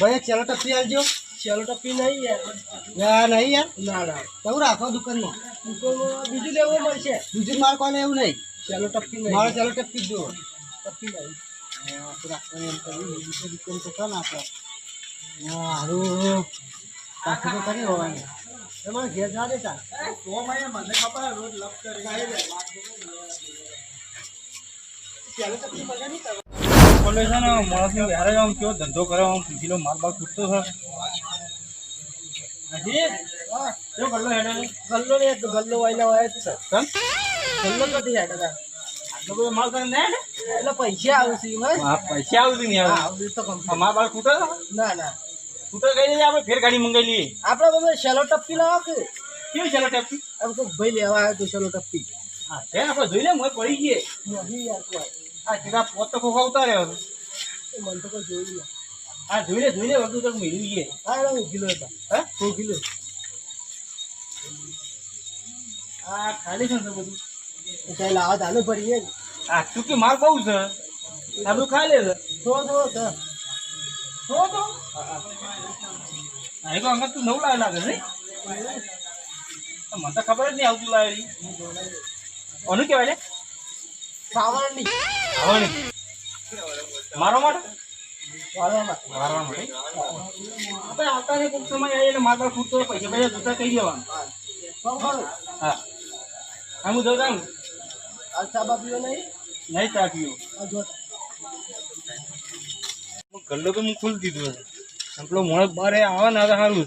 ભાઈ ચેલો ટપ્પી આલજો. ચેલો ટપ્પી નહીં યાર. યા નહીં યાર. ના ના. કેવું રાખો દુકાનમાં? દુકાનમાં બીજું લેવું મળશે. બીજું મારે કોને એવું નહીં. ચેલો ટપ્પી નહીં. મારે ચેલો ટપ્પી જ જુઓ ટપ્પી નહીં. રાખવાનું એમ કરવી બીજું દુકાન તો કોણ આપણે તો કરી હોવાની. તમારે ઘેર ના દેતા બોલે છે ને માણસને વ્યારે આમ કયો ધંધો કરે આમ પૂછી લો માલ બાલ છૂટતો છે. નથી? કરલો હેડે ગલ્લો ને ગલ્લો વાયલા હોય જ છે. ગલ્લો નથી હેડે તા. માલ કરે ને એટલે પૈસા આવશે પૈસા આવશે નહીં યાર તો માલ છૂટે છે? ના ના. છૂટે કઈ આપણે ફેર ગાડી મંગાવી લઈએ આપણે બધું શેલો ટપ્પી લાવો કે? કેવી ચાલો ટેપી આમ તો ભાઈ લેવા આવ્યો તો શેલો ટપ્પી. હા છે આપડે આપણે જોઈ લે મોય પડી ગઈ નહીં યાર કોઈ આ સીધા પોત તો ખોખા ઉતાર્યો મને તો કોઈ જોયું નહીં. હા જોઈ લે જોઈ લે વગર તો મેળવી ગયે. હા એટલે હું કિલો હતા હા? હું કિલો આ ખાલી છે ને બધું? એટલે લાવા ચાલુ પડી ને. આ ચૂકી માલ બહુ છે? આપણું ખાઈ લે છે તો તો તો તો હા એ તો અંગત તું નવું લાવે લાગે છે મને તો ખબર જ નહીં આવતું લાવે ઓનું કહેવાય લે? ખાવાની આવવાની મારવા માટે? વાળવામાં મારવા માટે. આપણે આવતા કોઈક સમય આવીએ એટલે માત્ર ખૂટતો પૈસા પૈસા જૂતા કહી દેવાનું. હા. હા હું જઉં જાઉં આ ચા બા પીવો નહીં? નહીં ચા પીવો ગલ્લો તો હું ખુલી દીધું છે. આપણો મોણસ બાર આવે ને હવે સારું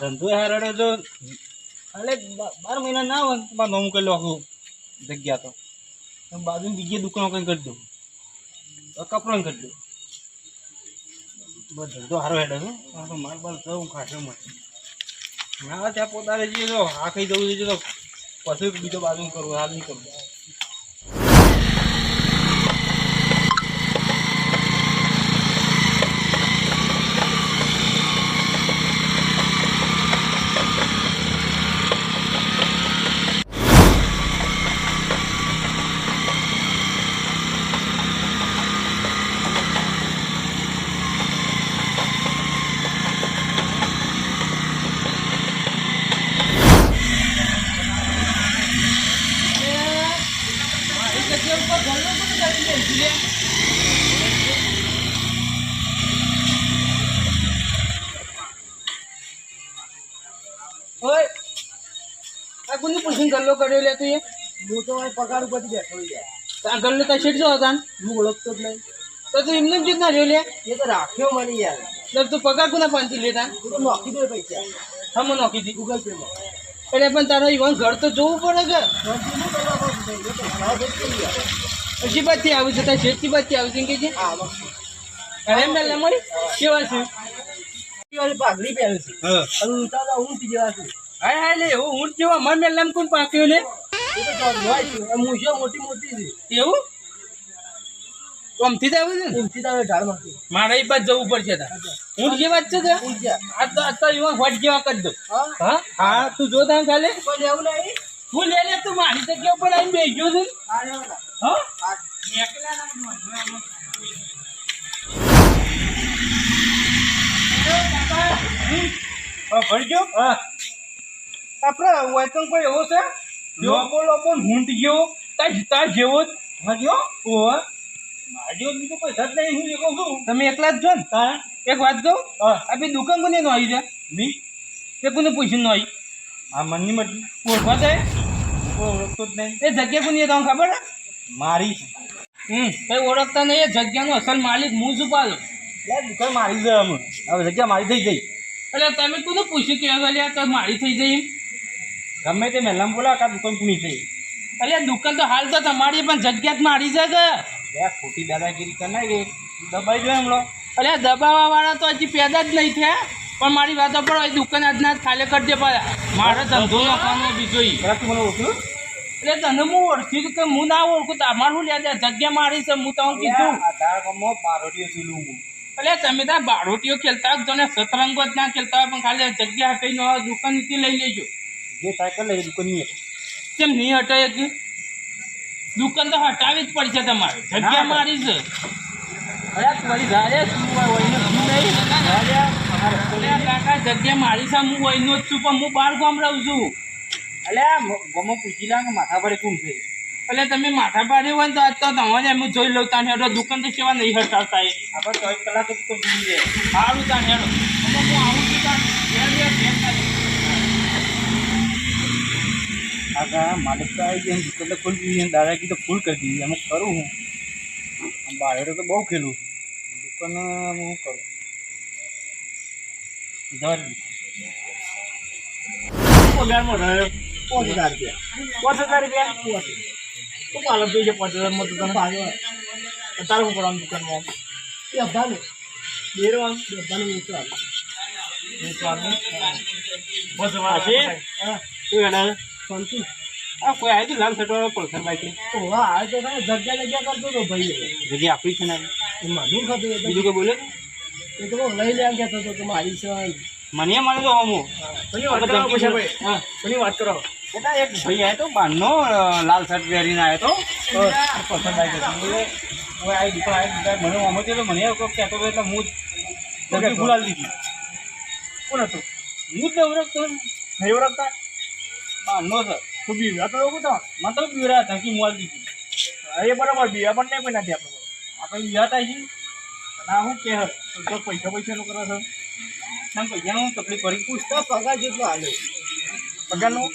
ધંધો હારડે જો એટલે બાર મહિના ના આવે ને તો મારે નવું કરી લો આખું જગ્યા તો. બાજુ બીજી દુકાનો કંઈ કરી દઉં. તો કપડાં કરી દઉં. બસ ધંધો સારો હેડે છે તો માલ બાલ જવું ખાશે મળે ના, ત્યાં પોતાને જઈએ તો હા ખાઈ જવું છે તો પછી બીજો બાજુ કરવું હાલ નહીં કરવું આ કોની પૂછીને ગલ્લો કર્યો લે તું એ. હું તો પગાર ઉપરથી બેઠો યાર. આ ગલ્લો તો શેઠ જો હતા? હું ઓળખતો જ નહીં. તો તું એમને જ ના રહ્યો લે? એ તો રાખ્યો મને યાર. તો તું પગાર કોના પાંચથી લેતા? તું તો નોખી દે પૈસા. હમ નોખી દી. ગૂગલ પેમાં એટલે પણ તારો ઈવન ઘર તો જોવું પડે કે નોખી શું કરવા માંગુ છું? એ તો ભાવ જ થઈ ગયા. હજી બાદથી આવ્યું છે તારી કે છે? હા, અરે એમ પહેલા મળી કેવા છે? પાઘડી પહેરું છે. હું. અને ઊંચા જેવા છે. હાય હા લે એવું હું જેવા મન મેલામ કોણ પાક્યો લે તો છે મોટી મોટી છે. એવું? છે ને? આવે ઢાળમાંથી મારે એ બાદ જવું પડશે હું જેવા જ છે તે આ તો આ તો હોટ જેવા કરી દઉં. હા? હા? હા તું જો તામ ખાલે. લેવું નહીં? હું લે લે તું મારી જગ્યા ઉપર આવીને બેસ્યો છે આ હા એકલા ના ભરજો હા. આપણે વચન કોઈ એવો છે લોકો લોકો ઊંટ ગયો તાર તાર જેવો જ. હજો ઓહ માર્યો બીજો કોઈ સદ નહીં હું કહું છું. તમે એકલા જ છો ને? હા. એક વાત કહું? આ બી દુકાન કોને નો આવી છે? મી? તે કોને પૂછીને નો આવી? આ મનની મરજી. ઓળખવા છે ઓળખતો જ નહીં. એ જગ્યા કોની તમને ખબર છે? મારી હમ કઈ ઓળખતા નહીં એ જગ્યાનો અસલ માલિક હું છું પાલ દુકાન મારી છે હવે જગ્યા મારી થઈ ગઈ. એટલે તમે કોને પૂછ્યું કે મારી થઈ જઈ ગમે તે મહેલામાં બોલાવ કા દુકાન કોની થઈ અરે દુકાન તો હાલ તો તમારી પણ જગ્યા જ મારી છે કે બે ખોટી દાદાગીરી કરી દબાઈ જો એમલો અરે દબાવવા વાળા તો હજી પેદા જ નહીં થયા. પણ મારી વાતો પર એ દુકાન આજના ખાલે ખાલી કરી દે પાછા. મારે ધંધો નાખવાનો બીજો. મને ઓળખ્યું? એટલે તને હું ઓળખ્યું કે હું ના ઓળખું? તમારું લે જગ્યા મારી છે હું તમને કીધું. એટલે તમે ત્યાં બારોટીઓ ખેલતા હોય તને સતરંગો જ ના ખેલતા હોય પણ ખાલી જગ્યા કઈ આ દુકાન લઈ લેજો. જે સાયકલ લઈ દુકાન નહીં કેમ નહીં હટાય કે દુકાન તો હટાવી જ પડશે તમારે. જગ્યા મારી છે. જગ્યા મારી હું વહીનો જ છું પણ હું બાર ગામ રહું છું. અલ્યા ગમો પૂછી લાગે માથા પર કોણ છે? એટલે તમે માથા પાડે હોય તો આજ તો તમારે એમ જોઈ લઉં તાને હેડો દુકાન તો સેવા નહીં હટાવતા એ. આપણે ચોવીસ કલાક તો સારું તાને હેડો. હું આવું છું તાન ઘેર ઘેર ઘેર ખાલી. આગા માલિક તો આવી ગયા દુકાન તો ફૂલ દીધી દાદાગી તો ફૂલ કરી દીધી. અમુક કરું હું. આમ બાળકો તો બહુ ખેલું છું. દુકાન હું કરું? જવા દે પગારમાં રહ્યો પાંચ હજાર રૂપિયા. પાંચ હજાર રૂપિયા? શું પાલક થઈ છે પાંચ હજારમાં તો તને તારે શું કરવાનું દુકાનમાં? એ અભાનું બેરવાનું? અભાનું વેચવાનું. વેચવાનું? બસ વાત છે? હા. શું હેડા શાંતિ. આ કોઈ આવી લાલ સટવાળો પલસર બાઈક ઓવા આવે તો તમે જગ્યા જગ્યા કરતો હતો ભાઈ. જગ્યા આપી છે ને માનું ખાતું બીજું કોઈ બોલે એ તો લઈ લેવા કહેતો હતો કે મારી છે મને મળે તો હમો કોની વાત કરો પછી ભાઈ? હા. કોની વાત કરો બેટા એક ભાઈ આવ્યો તો બારનો લાલ શર્ટ પહેરીને આવ્યો તો. પસંદ આવી ગયો હવે આ દીકરો આવી દુકાન મને હમો તો મને કહેતો હતો એટલે હું જ ભૂલાવી દીધી. કોણ હતું? હું જ ઓળખતો. નહીં ઓળખતા? બારનો સર. તું બીવ્યા તો એવું તો મને તો પીવરા ધમકી મોલ દીધી એ બરાબર બીવ્યા પણ નહીં કોઈ નથી આપણે આપણે વિવાહ થાય છે ના હું કે તો પૈસા પૈસાનું કરો છો પૈસાનું તકલીફ પૂછતા પગાર જેટલો પગારનું?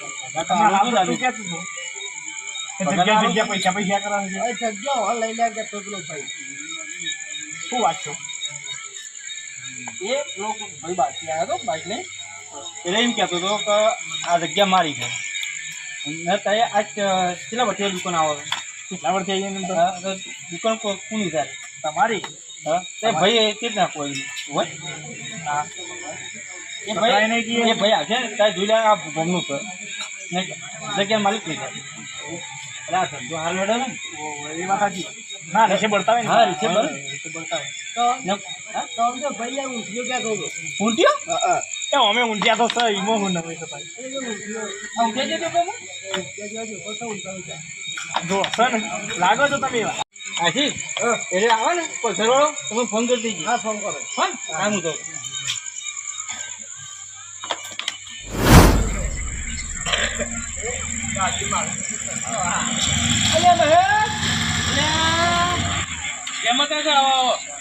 જગ્યા જગ્યા પૈસા પૈસા કરો છો. જગ્યા લઈ લે કે પેલો ભાઈ. શું વાત છો? એ લોકો ભાઈ બાકી આવ્યો હતો બાઈક લઈને એટલે એમ કહેતો હતો કે આ જગ્યા મારી છે. ને તે આજ કેટલા વર્ષે દુકાન આવો કેટલા વર્ષ દુકાન કોની તારી તમારી તે ભાઈ તે જ ના કોઈ હોય? હા. એ ભાઈ એ ભાઈ આવશે ને તારે જોઈ લે આ ગમનું છે. ને જગ્યા માલિક થઈ જાય એટલે આ ધંધો હાલ હેડે ને. એ વાત સાચી. ના રીસે બળતા હોય ને. હા, રીસે બળતા હોય તો કેમ? લાગો છો તમે આથી એટલે આવે ને પૈસા તમે ફોન કરી દેજો. હા ફોન કરો. ફોન હું તો એમાં કાકા આવો?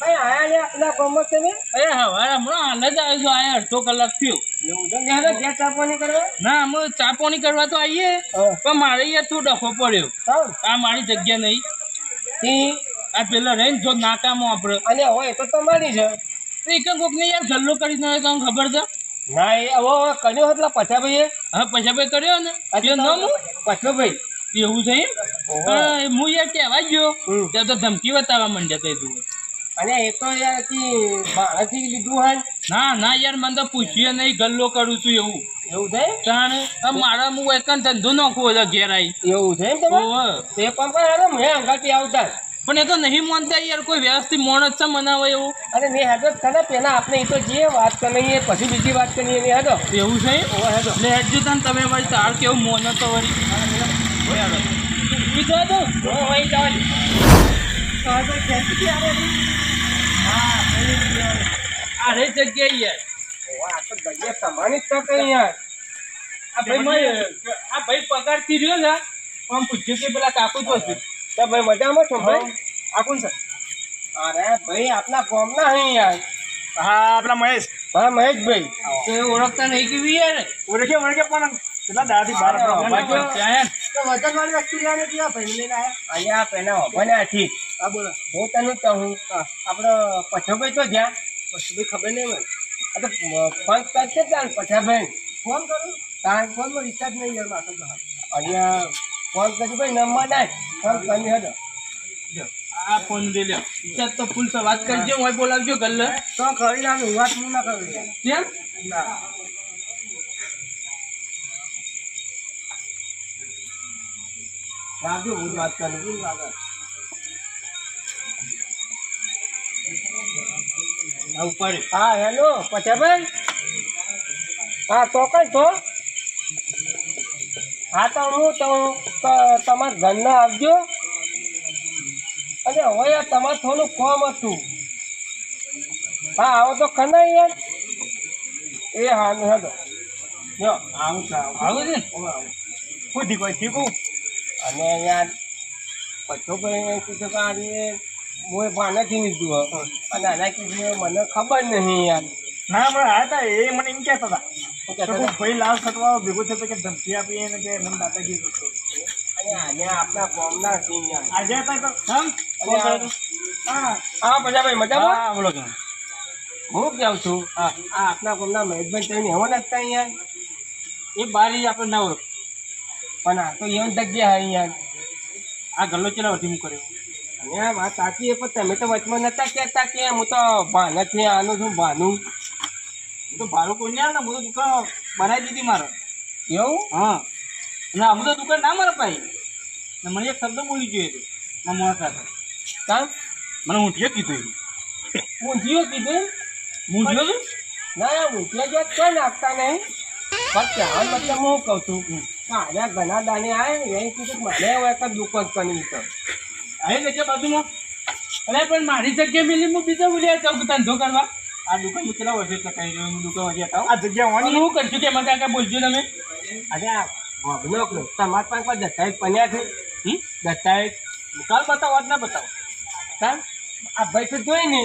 આવો આયા લ્યા પેલા છે ને? અરે હવારે હમણાં હાલ આવ્યો છું આયા અડધો કલાક થયો. એવું છે? ને હેડો કરવા તો આવીએ પણ મારે યાર થોડો ડખો પડ્યો. આ મારી જગ્યા નહીં. આ પેલા રહીને જો નાકામો આપણે. અને હોય તો તમારી છે. એક યાર ગલ્લો કરી નાખ્યો તમને ખબર છે? ના એ હવે કર્યો હતો પછા ભાઈએ હા પછા ભાઈ કર્યો ને? એ નામ પછો ભાઈ એવું છે એમ? હું યાર કહેવા ગયો. ત્યાં તો ધમકી બતાવવા માંડ્યા તા તું. અને એ તો યાર મારાથી લીધું હોય ના? ના યાર મને તો પૂછ્યું નહીં ગલ્લો કરું છું એવું. એવું થાય તાણ મારા હું એક ધંધો નાખવો હતો ઘેર આવી એવું એમ તમે. પણ પણ મેં અંગાથી આવતા. પણ એ તો નહીં માનતા યાર કોઈ વ્યવસ્થિત મોણ જ છે મનાવે એવું? અરે મેં હેડો પેલા આપણે એ તો જે વાત કરીએ પછી બીજી વાત કરીએ ને હેડો. એવું છે? હેડો. એટલે હેડજો તને તમે વળી તાર કેવું મોન તો વળી. ઊભી થવા દઉં? વહી જવા દે. તો હવે તો ખેંચી આવે ને. હા, પેલી જ યાર. આ રે જગ્યાએ યાર. આ તો જગ્યા તમારી જ યાર આ ભાઈ આ ભાઈ પગારથી રહ્યો છે પણ પૂછ્યું કે પેલા કાકુ તો છે. તો ભાઈ મજામાં છો ભાઈ? આ કોણ છે? અરે ભાઈ આપણા ગામના અહીં યાર. હા આપણા મહેશ. હા મહેશભાઈ. તો ઓળખતા નહીં કેવી યાર ઓળખે ઓળખે પણ કેટલા દાડાથી બહાર બાજુ ત્યાં તો વજન વાળી વસ્તુ લેવાની કેવા ભાઈ લઈને આયા. અહીંયા પેલા હોભાને આથી. હા બોલો. હું તને કહું આપણો પછોભાઈ તો જ્યાં. પછોભાઈ ખબર નહીં મને. આ તો ફોન કરશે ત્યાં પછાભાઈ ફોન કરું? તાર ફોનમાં રિચાર્જ નહીં યાર માથે તો અહીંયા ફોન કરી ભાઈ નંબર નાખ. ફોન કરી હડો આ ફોન દે લ્યો. વિચાર તો ફૂલ સે વાત કરજો હું બોલાવજો ગલ્લે તો ખરી વાત હું ના કરું. કેમ? ના. લાગજો હું વાત કરું ઉપર. હા હેલો પછાભાઈ હા તો કઈ તો હા તો હું તો તમારા ઘરના આવજો. અને હવે યાર તમારે થોડું કોમ હતું. હા આવો તો ખના યાર એ હા હેલો. આવું આવું છે હું આવું. શું ઠીક હોય ઠીક હું અને યાર પછો ભાઈ કીધું કે આજે મોએ ભાનેથી લીધું હો. અને આના કીધું મને ખબર નહીં યાર. ના હમણાં હા હતા એ મને એમ કહેતા હતા? ભાઈ લાલ સટવાળો ભેગો થતો કે ધમકી આપી એને કે મને દાદાગીરી કરતો અને આને આપણા ગામના સિંહ આજે હતા તો હા હા પ્રજાભાઈ મજામાં? હા બોલો કે હું કેવું છું? હા. આપણા ગામના મહેશભાઈ તઈને એવો નથી યાર એ બારી આપણે ના ઓળખ પણ આ તો એવી જગ્યા હે યાર આ ગલ્લો ચેલા વધી હું કર્યો અને આ સાચી છે પણ તમે તો વચમાં નતા કહેતા કે હું તો ભાનેથી આનું છું ભાનું. હું તો ભાડું કોઈ ને હું તો દુકાન બનાવી દીધી મારે. એવું? હા. ના હું તો દુકાન ના મારા ભાઈ. ને મને એક શબ્દ બોલી જોઈએ હતો મારા સાથે. કામ મને ઊંઠીએ કીધું ઊંધિયો કીધું છું ના ઊંધિયા જો કોઈ નાખતા નહીં. પણ ત્યાં મતલબ હું કહું છું મારા ઘણા દાને આવે ને એ કીધું કે મારે હવે એક જ કરી છે આવી જગ્યા બાજુમાં. અરે પણ મારી જગ્યા મિલી હું બીજા બોલ્યા ચૌક ધંધો કરવા. આ દુકાન કેટલા વર્ષે ચકાઈ રહ્યો હું દુકાન હજી આ જગ્યા અને હું કરશું કે મને કાકા બોલજો તમે અરે આ ભગનો કે તમારા પાસે કોઈ દસ્તાવેજ પન્યા છે? હમ? દસ્તાવેજ? કાલ બતાવો આજ ના બતાવો. કાં આ ભાઈ તો જોઈ ને.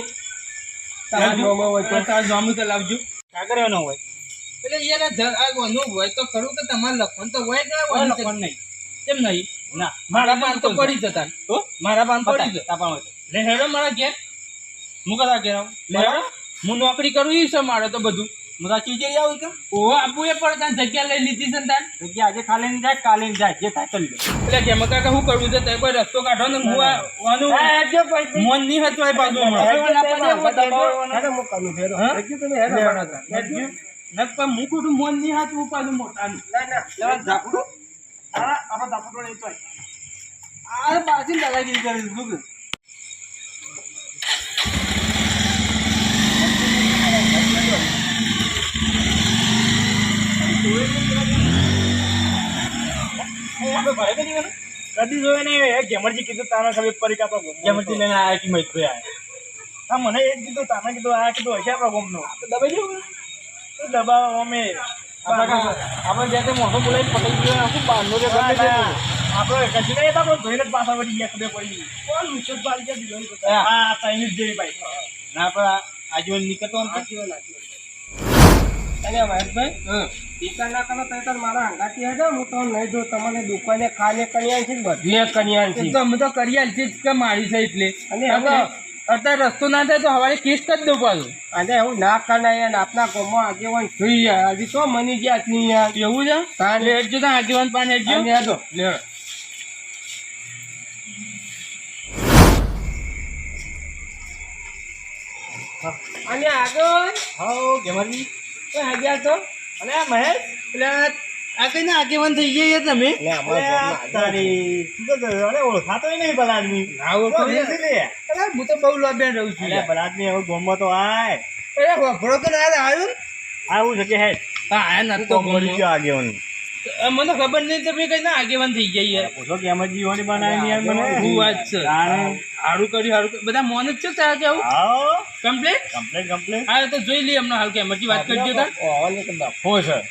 તમારા ગામમાં હોય તો. તાર જામનું તો લાવજો. કાગર એનો હોય. એટલે યાર આ જ- હોય તો ખરું કે તમારે લખવાનું તો હોય કે લખવાનું નહીં. કેમ નહીં? ના. મારા પાન તો પડી જતા. તો મારા પાન પડી જતા. હોય લે હેડો મારા ઘેર. હું કદા ઘેર આવું? લે હેડો. હું નોકરી કરું ઈ છે મારે તો બધું. હું તો ચીજરી આવું કે ઓ આપવું એ પણ તાન જગ્યા લઈ લીધી છે ને તાન જગ્યા આજે ખાલી ને જાય કાલે ને જાય જે થાય કરી લો. એટલે કે મકા કે શું કરવું છે? તે કોઈ રસ્તો કાઢો ને હું આનું મન નહીં હતું એ બાજુ હમણાં. ના હું કરું હેડો. હા? તમે, હેડો. લે. હેડો તાન. હેડજો. નક પણ હું ખોટું મોન નહીં હતું ઉપાડું મોટાનું. ના, ના, ઝાપડું. આ આપણે ઝાપડું નહીં તો. આ પાછી દાદાગીરી કરી નહીં કદી જોયે એ ગેમરજી કીધું તારા ખબર પડી આપણો ગેમરજી લઈને આવ્યા કે મૈત્રી આવ્યા હા મને એ જ કીધું તાને કીધું આ કીધું હશે આપણો ગમનો. દબાઈ દેવું તો દબાવ અમે? આપણે આપણે મોટો બોલાવી પકડી ગયો આખું બહારનો જે આપણે કશું નહીં આપણે જોઈને જ પાછા વળી ગયા ખબર પડી કોણ વિશેષ બારી ગયા દીધો હા ચાઇનીઝ જેવી ના નીકળતો. મહેશભાઈ, ના મારા હેડો, હું તો નહીં જોઉં. તમને દુકાને ખાને કરિયાણ છે બધીએ કરિયાણ છે. તો અમે તો કરી આલ છે કે મારી છે એટલે. અને હવે- અત્યારે રસ્તો ના થાય તો હવારે કેસ કરી દઉં પાછું. અને હું ના કરાય ને આપના ગામમાં આગેવાન થઈ યાર. હજી તો મની ગયા છે યાર. એવું છે? હા લેજો ને તો આગેવાન પાન હેડજો. અને હેડો. લે. અને આગળ? હા ગેમરજી તો આગળ તો. અને મહેશ? એટલે આ કઈ ના આગેવાન થઈ ગયા તમે. ઓળખાતો નહીં ભલા આદમી ના ઓળખો તો બેસી લે. અરે હું તો બહુ લોબેન રહું છું ભલા આદમી હવે ગોમમાં તો આય. અરે હોભળો તો ના આવ્યું આવું છે કે હેડ. હા આ નથી ગયો આગેવાની. મને ખબર નહીં તમે કઈ ના આગેવાન થઈ ગયા યાર. કે એમાં જીવાની બનાવી યાર મને. શું વાત છે? સારું હારું કર્યું હારું બધા મોન જ છે તારા કેવું આવો? કમ્પ્લેટ કમ્પ્લેટ હા તો જોઈ લઈએ હમણાં હાલ કે એમરજી વાત કરજો તાર. હોય યાર.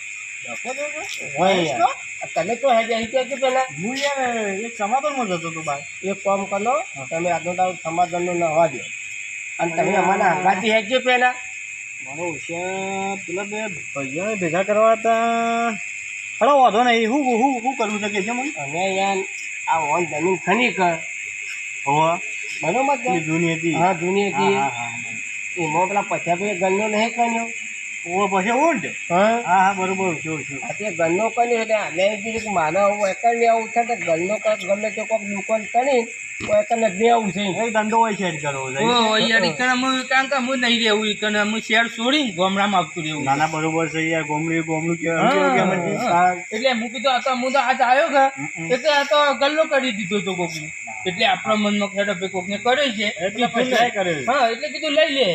તને તો હેજે અહીં ક્યાં કે પેલા હું યાર એક સમાધાનમાં જતો હતો ભાઈ એક કામ કરો તમે આજનો દાવ સમાધાનનો ન હવા દો. અને તમે અમારા હંગાથી હેજો પેલા મારો હોશિયાર પેલા બે ભૈયા ભેગા કરવા હતા. હલો વાંધો નહીં હું હું શું કરવું છે કે છે મને? અને યાર આ ઓન જમીન ખની કર. હોવા. બરોબર જૂની હતી. હા જૂની હતી. એમાં પેલા પચાસ ભાઈ ગન્નો નહીં કર્યો ઓ પછી ઊંટ હા. હા હા બરોબર છું. છું તે ગન્નો કર્યો એટલે આને કીધું કે મારે આવું એકલ ને આવું છે તો ગન્નો કર ગમે તે કોઈક દુકાન કરી તો એકલ નથી આવું છે. એક ધંધો હોય છે કરવો છે ઓ યાર ઈકણ અમે કારણ કે અમે નહીં રહેવું ઈકણ અમે શેર છોડીને ગામડામાં આવતું રહેવું. નાના બરોબર છે યાર ગોમડી ગોમડું કેવું. એટલે હું કીધું આ તો હું તો આજ આવ્યો કે એટલે આ તો ગલ્લો કરી દીધો તો કોકને. એટલે આપણા મનમાં ખેડો ભાઈ કોકને કરે છે. એટલે કર્યો હા એટલે કીધું લઈ લે.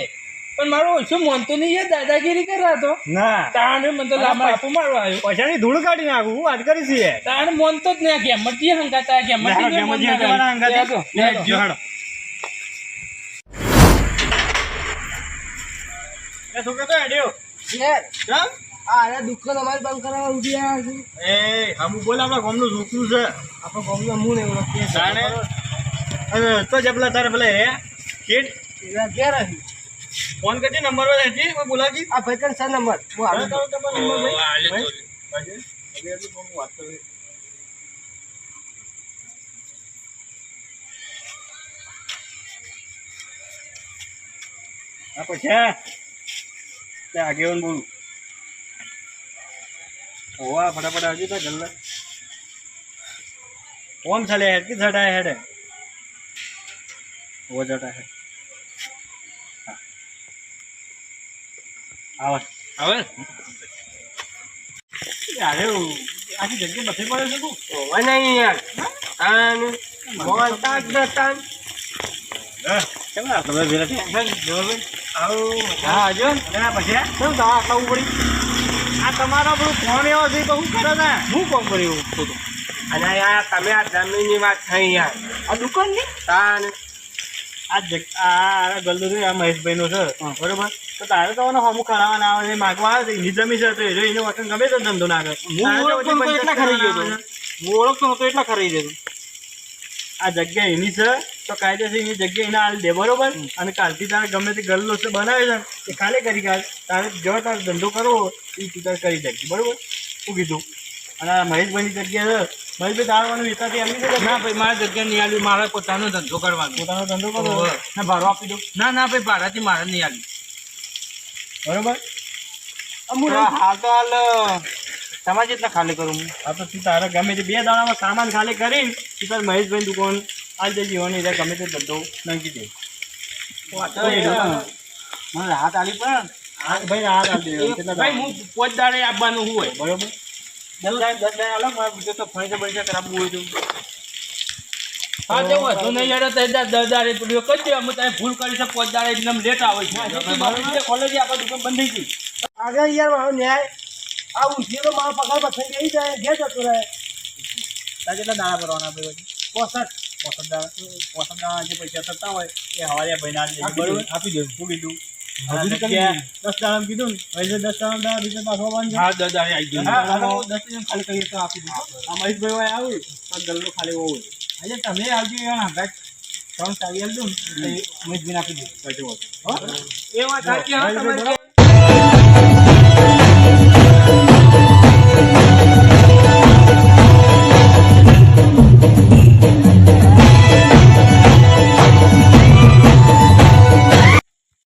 પણ મારું ઓછું મનતું નહીં દાદાગીરી કરતા તો. ના. તાણે મન તો લાભ આપો મારો આવ્યો. પછાડી ધૂળ કાઢી નાખું હું વાત કરી છીએ. તાણ મન તો જ ના ગેમટી હંકાતા ગેમટી ગેમટી હંકાતા છોકરો આ દુકાન અમારી બંધ કરાવવા ઊભી આવ્યા છે. એ આપણા ગામનું છોકરું છે. આપણા ગામનું હું નહીં ઓળખીએ જાણે તો જબલા તારે ભલે હે? કેટ? એના ફોન કરજે નંબર પર હેઠી કોઈ બોલાજી આ ભાઈ છે નંબર? હું હા, તો તમારો નંબર ભાઈ ભાઈ, હવે એટલું કોણ વાત કરું હા? પછી તે આગેવાન બોલું. હોવા ફટાફટ આવજો તો જલ્દી. ઓમ ચાલે હેડ કે જટા હેડ. ઓ જટા હેડ આવા. હવે? અરે આખી જગ્યા બસે પડે છે તું? હોવા નહીં યાર. તાન બોલતા જ નતા કેમ? જોરભાઈ. આવું હા જો. ના પછી કેમ તો આટલા ઉપડી આ તમારો આપણું ફોન એવો છે તો કરે છે? હું કોમ કર્યું ખોટું અને યાર તમે આ જમીનની વાત થઈ યાર. આ દુકાનની તાન. આ આ ગલ્લો છે આ મહેશભાઈનો છે. બરોબર? તો તારે તો મને હમું આવે માગવા આવે એની જમી છે તો એ જો વખત ગમે તો ધંધો ના કરે. પછી એટલા ખરી ગયો હું ઓળખતો નતો એટલા ખરી જતો આ જગ્યા એની છે તો કાયદેસર એની જગ્યા એના આલી દે બરોબર. અને કાલથી તારે ગમે તે ગલ્લો છે બનાવે છે એ ખાલી કરી કાઢ. તારે જો તારે ધંધો કરવો એ તું તારે કરી શકજે બરોબર? શું કીધું? અને આ મહેશભાઈની જગ્યા છે. મહેશભાઈ તારવાનું વિસ્તારથી એમની છે ના ભાઈ મારા જગ્યા નહીં આલી મારે પોતાનો ધંધો કરવાનો. પોતાનો ધંધો કરવો. ને ભાડો આપી દો ના ના ભાઈ ભાડાથી મારે નહીં આલી. બરોબર? હાલ તમારે જેટલા ખાલી કરું હું. આ તો તું તારે ગમે તે બે દાડામાં સામાન ખાલી કરીને તું તારે મહેશભાઈ દુકાન આજ જઈ અને ત્યાં ગમે તે બધો નાખી દે. મને હાથ આલી પણ. હા ભાઈ આ હાલ દે. ભાઈ હું પોચ દાડે આપવાનું હોય. બરોબર. દસ દાડા દસ દાડા મારે બીજો તો ફર્નિચર બર્નિચર કરાવવું હોય તો. હા તે વધુ નહીં યાર તો દસ દસ દાડે પેલું અમે તારે ભૂલ કરી છે પોચ દાડે એકદમ લેટ આવે છે. કોલેજ આપણે દુકાન બંધ થઈ ગઈ. આગળ યાર મારો ન્યાય. આ ઉઠી તો મારો પગાર પથઈ ગઈ જાય ઘેર જતો રહે. તારે કેટલા દાડા ભરવાના પછી? પોસઠ. પોસઠ દાડા પોસઠ દાડા જે પૈસા થતા હોય એ હવારે ભાઈ ના આપી બરોબર આપી દઉં. શું કીધું કરી દસ દાડા કીધું ને. દસ દાડા બીજા પાછો હા દસ દાડે આવી ગયું. દસ હજાર ખાલી કરીએ તો આપી દઉં. આ મહેશભાઈ આવ્યું તો ગલ્લો ખાલી હોવો. આજે તમે આવજો એવા ના ભાઈ ત્રણ ચાવી આપજો ને એટલે મહેશભાઈને આપી દઉં પછી હોતું. હો? એ વાત સાચી હા તમારી